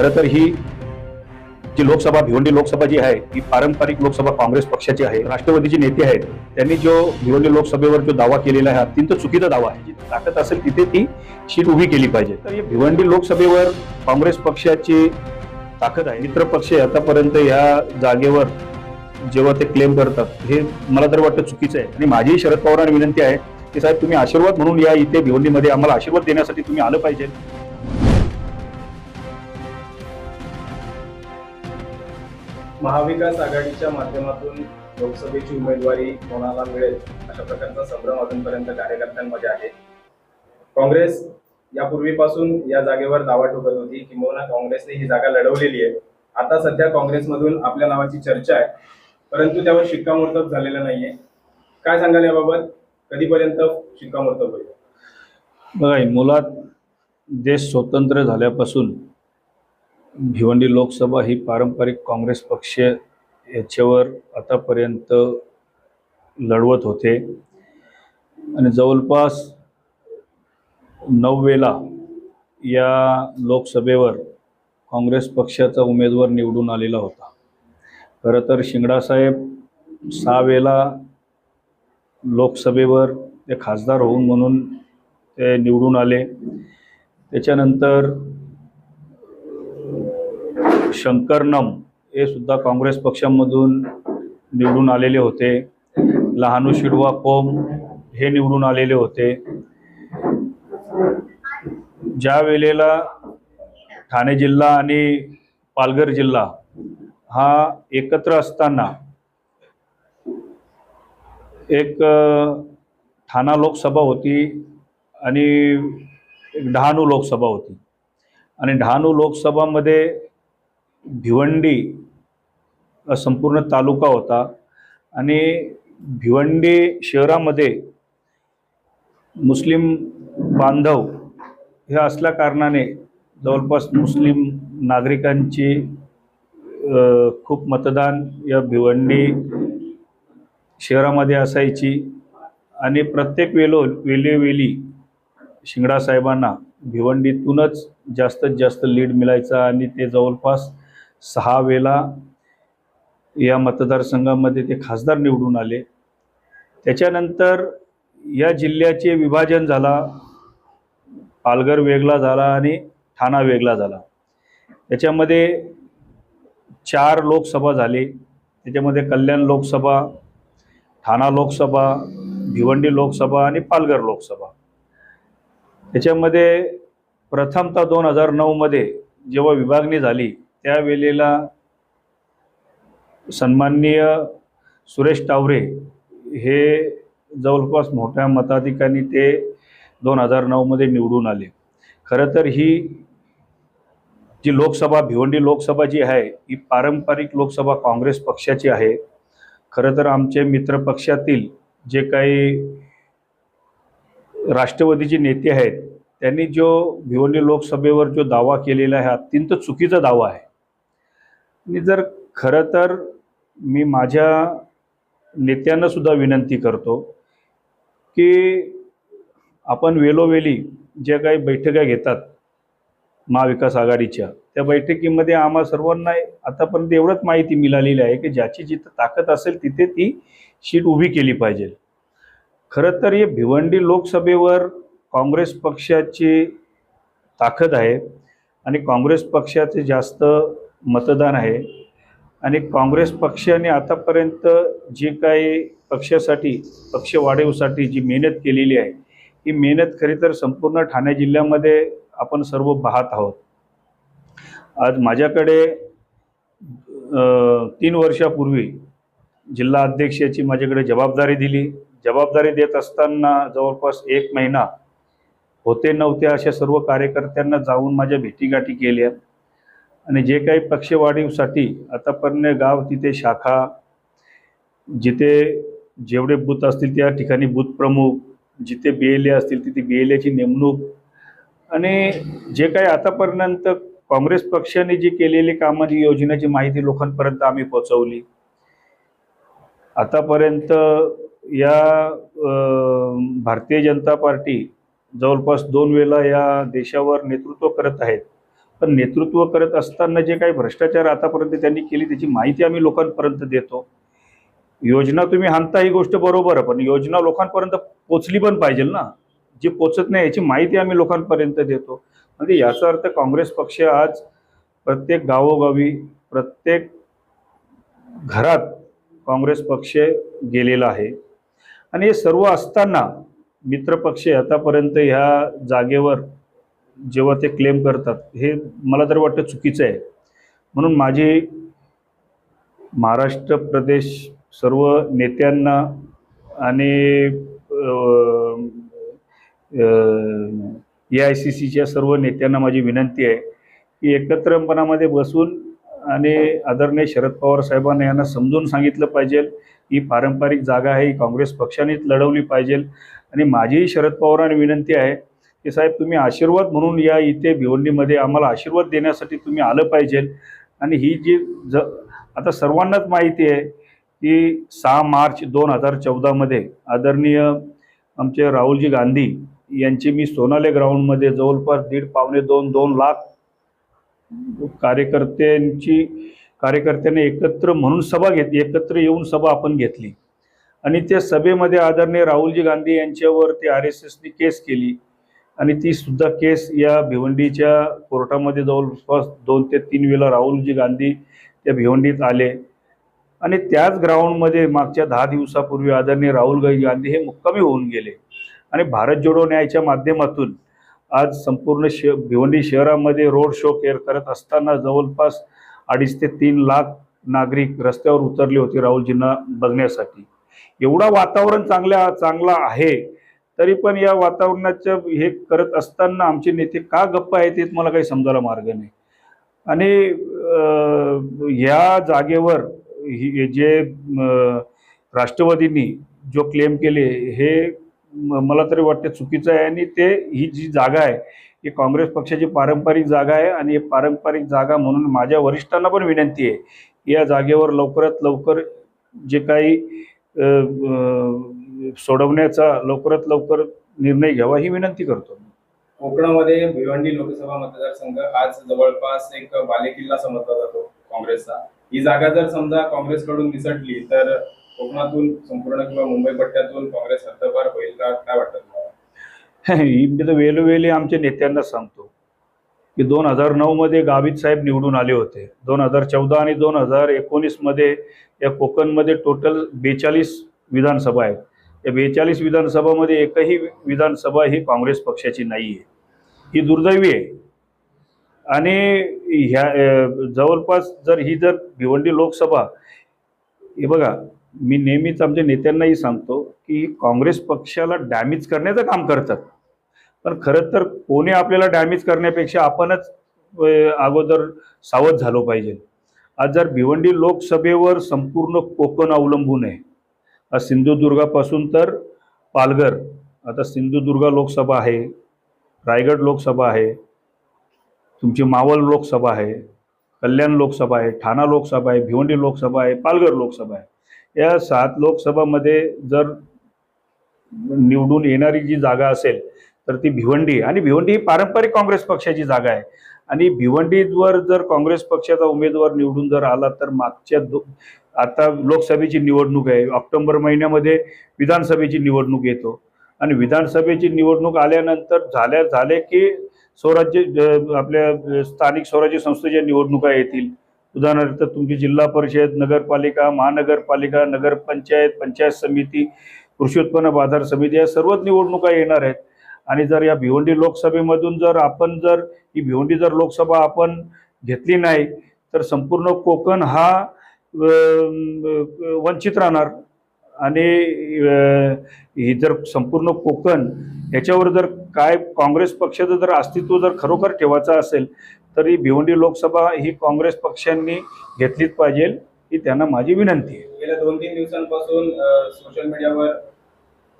खरं तर ही जी लोकसभा भिवंडी लोकसभा जी आहे ही पारंपरिक लोकसभा काँग्रेस पक्षाची आहे राष्ट्रवादीचे नेते आहेत त्यांनी जो भिवंडी लोकसभेवर जो दावा केलेला आहे अत्यंत चुकीचा दावा आहे. जिथे ताकद असेल तिथे ती शीट उभी केली पाहिजे. तर भिवंडी लोकसभेवर काँग्रेस पक्षाची ताकद आहे मित्र पक्ष आतापर्यंत या जागेवर जेव्हा ते क्लेम करतात हे मला तर वाटतं चुकीचं आहे. आणि माझी शरद पवारांना विनंती आहे की साहेब तुम्ही आशीर्वाद म्हणून या इथे भिवंडीमध्ये आम्हाला आशीर्वाद देण्यासाठी तुम्ही आलं पाहिजे. महाविकास आघाडीच्या माध्यमातून लोकसभेची उमेदवारी कोणाला मिळेल अशा प्रकारचा संभ्रम अजूनपर्यंत कार्यकर्त्यांमध्ये आहे. काँग्रेस यापूर्वीपासून या जागेवर दावा ठोकत होती किंबहुना काँग्रेसने ही जागा लढवलेली आहे. आता सध्या काँग्रेसमधून आपल्या नावाची चर्चा आहे परंतु त्यावर शिक्कामोर्तब झालेलं नाहीये. काय सांगाल याबाबत? कधीपर्यंत शिक्कामोर्तब होईल? बघा मुलात देश स्वतंत्र झाल्यापासून भिवंडी लोकसभा ही पारंपरिक काँग्रेस पक्ष याच्यावर आतापर्यंत लढवत होते. आणि जवळपास नऊ वेळा या लोकसभेवर काँग्रेस पक्षाचा उमेदवार निवडून आलेला होता. खरं तर शिंगडासाहेब सहा वेळा लोकसभेवर ते खासदार होऊन म्हणून ते निवडून आले. त्याच्यानंतर शंकरनम हे सुद्धा काँग्रेस पक्षामधून निवडून आलेले होते. लहानू शिडवा कोम हे निवडून आलेले होते. ज्या वेळेला ठाणे जिल्हा आणि पालघर जिल्हा हा एकत्र असताना एक ठाणा लोकसभा होती आणि एक डहाणू लोकसभा होती. आणि डहाणू लोकसभामध्ये भिवंडी हा संपूर्ण तालुका होता. आणि भिवंडी शहरामध्ये मुस्लिम बांधव हे असल्या कारणाने जवळपास मुस्लिम नागरिकांची खूप मतदान या भिवंडी शहरामध्ये असायची. आणि प्रत्येक वेलो वेलेवेली शिंगडासाहेबांना भिवंडीतूनच जास्तीत जास्त लीड मिळायचा आणि ते जवळपास सहा वेळा या मतदारसंघामध्ये ते खासदार निवडून आले. त्याच्यानंतर या जिल्ह्याचे विभाजन झाला पालघर वेगळा झाला आणि ठाणा वेगळा झाला. त्याच्यामध्ये चार लोकसभा झाली. त्याच्यामध्ये कल्याण लोकसभा ठाणा लोकसभा भिवंडी लोकसभा आणि पालघर लोकसभा. त्याच्यामध्ये प्रथमतः दोन हजार नऊमध्ये जेव्हा विभागणी झाली त्यावेळेला सन्माननीय सुरेश टावरे हे जवळपास मोठ्या मताधिकांनी ते दोन हजार नऊमध्ये निवडून आले. खरं तर ही जी लोकसभा भिवंडी लोकसभा जी आहे ही पारंपरिक लोकसभा काँग्रेस पक्षाची आहे. खरं तर आमचे मित्रपक्षातील जे काही राष्ट्रवादीचे नेते आहेत त्यांनी जो भिवंडी लोकसभेवर जो दावा केलेला आहे अत्यंत चुकीचा दावा आहे. आणि जर खरं तर मी माझ्या नेत्यांना सुद्धा विनंती करतो की आपण वेलोवेली ज्या काही बैठका घेतात महाविकास आघाडीच्या त्या बैठकीमध्ये आम्हा सर्वांना आतापर्यंत एवढंच माहिती मिळालेली आहे की ज्याची जिथं ताकद असेल तिथे ती शीट उभी केली पाहिजे. खरं तर हे भिवंडी लोकसभेवर काँग्रेस पक्षाची ताकद आहे आणि काँग्रेस पक्षाचे जास्त मतदान आहे. आणि काँग्रेस पक्षाने आतापर्यंत जे काही पक्षासाठी पक्ष वाढीवसाठी जी मेहनत केलेली आहे ही मेहनत खरी तर संपूर्ण ठाणे जिल्ह्यामध्ये आपण सर्व पाहत आहोत. आज माझ्याकडे तीन वर्षापूर्वी जिल्हा अध्यक्षाची माझ्याकडे जबाबदारी दिली. जबाबदारी देत असताना जवळपास एक महिना होते नव्हते अशा सर्व कार्यकर्त्यांना जाऊन माझ्या भेटीगाठी केल्या. आणि जे काही पक्षवाढीसाठी आतापर्यंत गाव तिथे शाखा जिथे जेवढे बूथ असतील त्या ठिकाणी बूथ प्रमुख जिथे बी एल ए असतील तिथे बी एल एची नेमणूक. आणि जे काही आतापर्यंत काँग्रेस पक्षाने जी केलेली कामाची योजनेची माहिती लोकांपर्यंत आम्ही पोहोचवली. आतापर्यंत या भारतीय जनता पार्टी जवळपास दोन वेळा या देशावर नेतृत्व करत आहेत. पण नेतृत्व करत असताना जे काही भ्रष्टाचार आतापर्यंत त्यांनी केली त्याची माहिती आम्ही लोकांपर्यंत देतो. योजना तुम्ही हाणता ही गोष्ट बरोबर आहे पण योजना लोकांपर्यंत पोचली पण पाहिजे ना. जी पोचत नाही याची माहिती आम्ही लोकांपर्यंत देतो. म्हणजे याचा अर्थ काँग्रेस पक्ष आज प्रत्येक गावोगावी प्रत्येक घरात काँग्रेस पक्ष गेलेला आहे. आणि हे सर्व असताना मित्रपक्ष आतापर्यंत ह्या जागेवर जेव्हा ते क्लेम करतात हे मला तर वाटतं चुकीचं आहे. म्हणून माझी महाराष्ट्र प्रदेश सर्व नेत्यांना आणि ए आय सी सीच्या सर्व नेत्यांना माझी विनंती आहे की एकत्रपणामध्ये बसून आणि आदरणीय शरद पवार साहेबांना यांना समजून सांगितलं पाहिजे. ही पारंपरिक जागा आहे ही काँग्रेस पक्षानेच लढवली पाहिजे. आणि माझीही शरद पवारांना विनंती आहे की साहेब तुम्ही आशीर्वाद म्हणून या इथे भिवंडीमध्ये आम्हाला आशीर्वाद देण्यासाठी तुम्ही आलं पाहिजे. आणि ही जी ज आता सर्वांनाच माहिती आहे की सहा मार्च दोन हजार चौदामध्ये आदरणीय आमचे राहुलजी गांधी यांची मी सोनाले ग्राउंडमध्ये जवळपास दीड पावणे दोन दोन लाख कार्यकर्त्यांची कार्यकर्त्यांनी एकत्र म्हणून सभा घेतली एकत्र येऊन सभा आपण घेतली. आणि त्या सभेमध्ये आदरणीय राहुलजी गांधी यांच्यावर ते आर एस एसनी केस केली. आणि ती सुद्धा केस या भिवंडीच्या कोर्टामध्ये जवळपास दोन ते तीन वेळा राहुलजी गांधी त्या भिवंडीत आले. आणि त्याच ग्राउंडमध्ये मागच्या दहा दिवसापूर्वी आदरणीय राहुल गांधी हे मुक्कामी होऊन गेले. आणि भारत जोडो न्यायच्या माध्यमातून आज संपूर्ण श भिवंडी शहरामध्ये रोड शो केअर करत असताना जवळपास अडीच ते तीन लाख नागरिक रस्त्यावर उतरले होते राहुलजींना बघण्यासाठी. एवढा वातावरण चांगल्या चांगला आहे तरी पण या वातावरणाचं हे करत असताना आमचे नेते का गप्प आहेत हे मला काही समजायला मार्ग नाही. आणि ह्या जागेवर ही जे राष्ट्रवादींनी जो क्लेम केले हे म- मला तरी वाटते चुकीचं आहे आणि ते ही जी जागा आहे ही काँग्रेस पक्षाची पारंपरिक जागा आहे आणि हे पारंपरिक जागा म्हणून माझ्या वरिष्ठांना पण विनंती आहे या जागेवर लवकरात लवकर जे काही सोडवण्याचा लवकरात लवकर निर्णय घ्यावा ही विनंती करतो. कोकणामध्ये भिवंडी लोकसभा मतदारसंघ आज जवळपास एक बालेकिल्ला समजला जातो काँग्रेसचा. ही जागा जर समजा काँग्रेसकडून निसटली तर कोकणातून संपूर्ण किंवा मुंबई पट्ट्यातून काँग्रेस हद्दपार होईल का? काय वाटतं तुम्हाला? ही मी तर वेळोवेळी आमच्या नेत्यांना सांगतो. की दोन हजार नऊमध्ये गावित साहेब निवडून आले होते. दोन हजार चौदा आणि दोन हजार एकोणीसमध्ये या कोकणमध्ये टोटल बेचाळीस विधानसभा आहेत. या बेचाळीस विधानसभामध्ये एकही विधानसभा ही काँग्रेस पक्षाची नाही आहे ही दुर्दैवी आहे. आणि ह्या जवळपास जर ही जर भिवंडी लोकसभा हे बघा मी नेहमीच आमच्या नेत्यांनाही सांगतो की काँग्रेस पक्षाला डॅमेज करण्याचं काम करतात. पण खरं तर कोणी आपल्याला डॅमेज करण्यापेक्षा आपणच अगोदर सावध झालो पाहिजे. आज जर भिवंडी लोकसभेवर संपूर्ण कोकण अवलंबून आहे आज सिंधुदुर्गापासून तर पालघर आता सिंधुदुर्ग लोकसभा आहे रायगड लोकसभा आहे तुमची मावळ लोकसभा आहे कल्याण लोकसभा आहे ठाणा लोकसभा आहे भिवंडी लोकसभा आहे पालघर लोकसभा आहे. या सात लोकसभामध्ये जर निवडून येणारी जी जागा असेल तर ती भिवंडी आणि भिवंडी ही पारंपरिक काँग्रेस पक्षाची जागा आहे. आणि भिवंडीवर जर काँग्रेस पक्षाचा उमेदवार निवडून जर आला तर मागच्या दो आता लोकसभेची निवडणूक आहे. ऑक्टोबर महिन्यामध्ये विधानसभेची निवडणूक येतो. आणि विधानसभेची निवडणूक आल्यानंतर झाल्या झाले की स्वराज्य आपल्या स्थानिक स्वराज्य संस्थेच्या निवडणुका येतील. उदाहरणार्थ तुमची जिल्हा परिषद नगरपालिका महानगरपालिका नगरपंचायत पंचायत समिती कृषी उत्पन्न बाजार समिती या सर्वच निवडणुका येणार आहेत. आणि जर या भिवंडी लोकसभेमधून जर आपण जर ही भिवंडी जर लोकसभा आपण घेतली नाही तर संपूर्ण कोकण हा वंचित राहणार. आणि ही जर संपूर्ण कोकण याच्यावर जर काय काँग्रेस पक्षाचं जर अस्तित्व जर खरोखर ठेवायचं असेल तर ही भिवंडी लोकसभा ही काँग्रेस पक्षांनी घेतलीच पाहिजे ही त्यांना माझी विनंती आहे. गेल्या दोन तीन दिवसांपासून सोशल मीडियावर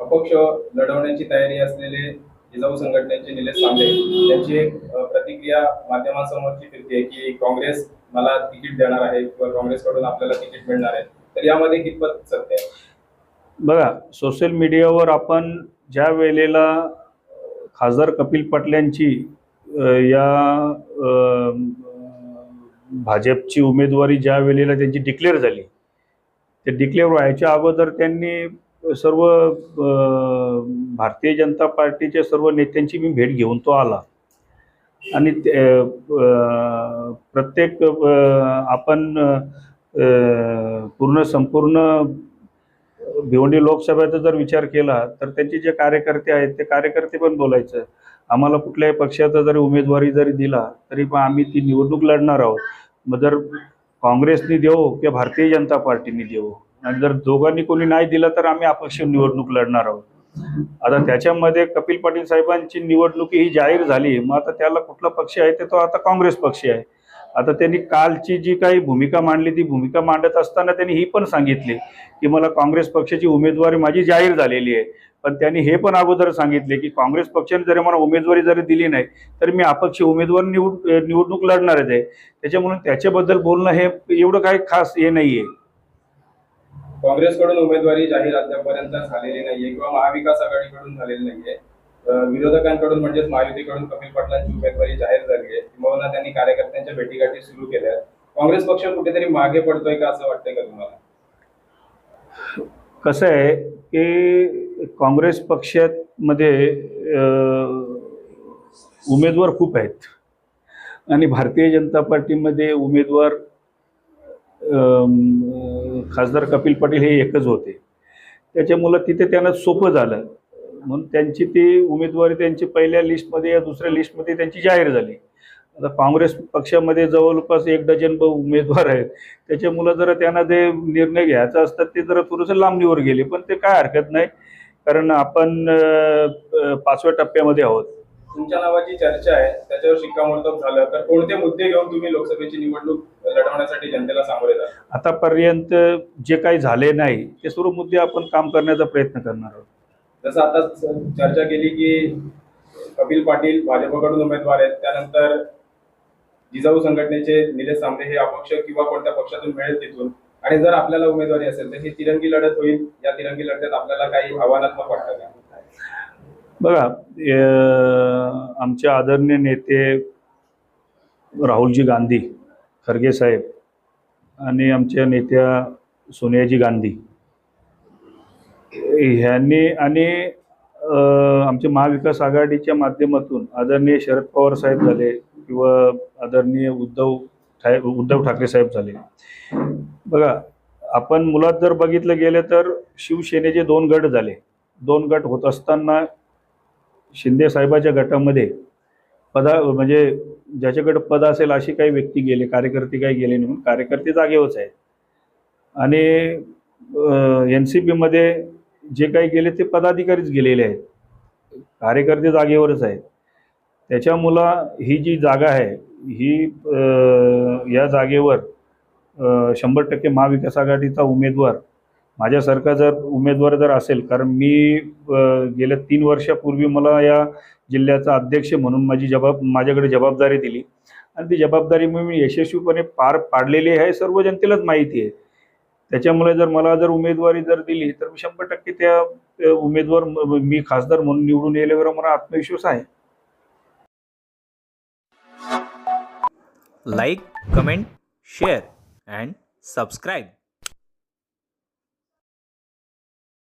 अपक्ष लढवण्याची तयारी असलेले जिजाऊ संघटनेचे निलेश सांगले त्यांची एक प्रतिक्रिया माध्यमांसमोरची फिरते आहे की काँग्रेस मला तिकीट देणार आहे किंवा काँग्रेसकडून आपल्याला तिकीट मिळणार आहे. तर यामध्ये कितपत सत्य आहे? बघा सोशल मीडियावर आपण ज्या वेळेला खासदार कपिल पाटलांची या भाजपची उमेदवारी ज्या वेळेला त्यांची डिक्लेअर झाली ते डिक्लेअर व्हायच्या अगोदर त्यांनी सर्व भारतीय जनता पार्टीच्या सर्व नेत्यांची मी भेट घेऊन तो आला. आणि ते, प्रत्येक आपण पूर्ण संपूर्ण भिवंडी लोकसभेचा जर विचार केला तर त्यांचे जे कार्यकर्ते आहेत ते कार्यकर्ते पण बोलायचं. आम्हाला कुठल्याही पक्षाचा जरी उमेदवारी जरी दिला तरी पण आम्ही ती निवडणूक लढणार आहोत. मग जर काँग्रेसनी देऊ किंवा भारतीय जनता पार्टीने देऊ आणि जर दोघांनी कोणी नाही दिलं तर आम्ही अपक्ष निवडणूक लढणार आहोत. आता त्याच्यामध्ये कपिल पाटील साहेबांची निवडणुकी ही जाहीर झाली मग आता त्याला कुठला पक्ष आहे ते तो आता काँग्रेस पक्ष आहे. आता त्यांनी कालची जी काही भूमिका मांडली ती भूमिका मांडत असताना त्यांनी ही पण सांगितली की मला काँग्रेस पक्षाची उमेदवारी माझी जाहीर झालेली आहे. पण त्यांनी हे पण अगोदर सांगितले की काँग्रेस पक्षाने जरी मला उमेदवारी जरी दिली नाही तर मी अपक्ष उमेदवार निवड निवडणूक लढणारच आहे. त्याच्यामुळे त्याच्याबद्दल बोलणं हे एवढं काही खास हे नाही आहे काँग्रेसकडून उमेदवारी जाहीर अद्यापर्यंत झालेली नाहीये किंवा महाविकास आघाडीकडून झालेली नाहीये. विरोधकांकडून म्हणजेच महायुतीकडून कपिल पाटलांची उमेदवारी जाहीर झाली आहे किंवा त्यांनी कार्यकर्त्यांच्या भेटीगाठी सुरू केल्या आहेत. काँग्रेस पक्ष कुठेतरी मागे पडतोय का असं वाटतंय का तुम्हाला? कसं आहे की काँग्रेस पक्षामध्ये उमेदवार खूप आहेत. आणि भारतीय जनता पार्टीमध्ये उमेदवार खासदार कपिल पाटील हे एकच होते. त्याच्यामुळं तिथे त्यांना सोपं झालं. म्हणून त्यांची ती उमेदवारी त्यांची पहिल्या लिस्टमध्ये या दुसऱ्या लिस्टमध्ये त्यांची जाहीर झाली. आता काँग्रेस पक्षामध्ये जवळपास एक डझन ब उमेदवार आहेत. त्याच्यामुळं जरा त्यांना जे निर्णय घ्यायचा असतात ते जरा थोडंसं लांबणीवर गेले. पण ते काय हरकत नाही. कारण आपण पाचव्या टप्प्यामध्ये आहोत. तुमच्या नावाची चर्चा आहे. त्याच्यावर शिक्कामोर्तब झालं. तर कोणते मुद्दे घेऊन तुम्ही लोकसभेची निवडणूक लढवण्यासाठी जनतेला सामोरे जाल आतापर्यंत जे काही झाले नाही ते सर्व मुद्दे आपण काम करण्याचा प्रयत्न करणार आहोत. जसं आता चर्चा केली की कपिल पाटील भाजपकडून उमेदवार आहेत त्यानंतर जिजाऊ संघटनेचे निलेश सांबरे हे अपक्ष किंवा कोणत्या पक्षातून मिळेल तिथून. आणि जर आपल्याला उमेदवारी असेल तर ही तिरंगी लढत होईल. या तिरंगी लढतीत आपल्याला काही आव्हानात्मक वाटतं का? बघा आमचे आदरणीय नेते राहुलजी गांधी खरगे साहेब आणि आमच्या नेत्या सोनियाजी गांधी. ह्यांनी आणि आमच्या आमचे महाविकास आघाडीच्या माध्यमातून आदरणीय शरद पवार साहेब झाले किंवा आदरणीय उद्धव ठाय उद्धव ठाकरे साहेब झाले. बघा आपण मुलात जर बघितलं गेलं तर शिवसेनेचे दोन गट झाले. दोन गट होत असताना शिंदे साहेबाच्या गटामध्ये पदा म्हणजे ज्याच्याकडे पद असेल अशी काही व्यक्ती गेले कार्यकर्ते काही गेले नाही म्हणून कार्यकर्ते जागेवरच आहेत. आणि एन सी पीमध्ये जे काही गेले ते पदाधिकारीच गेलेले आहेत. कार्यकर्ते जागेवरच आहेत. त्याच्यामुळं ही जी जागा आहे ही या जागेवर शंभर टक्के महाविकास आघाडीचा उमेदवार माझ्यासारखा जर उमेदवार जर असेल कारण मी गेल्या तीन वर्षापूर्वी मला या जिल्ह्याचा अध्यक्ष म्हणून माझी जबाब माझ्याकडे जबाबदारी दिली. आणि ती जबाबदारी मी यशस्वीपणे पार पाडलेली आहे सर्व जनतेलाच माहिती आहे. त्याच्यामुळे जर मला जर उमेदवारी जर दिली तर मी शंभर टक्के त्या उमेदवार मी खासदार म्हणून निवडून येल्यावर मला आत्मविश्वास आहे. Like comment share and subscribe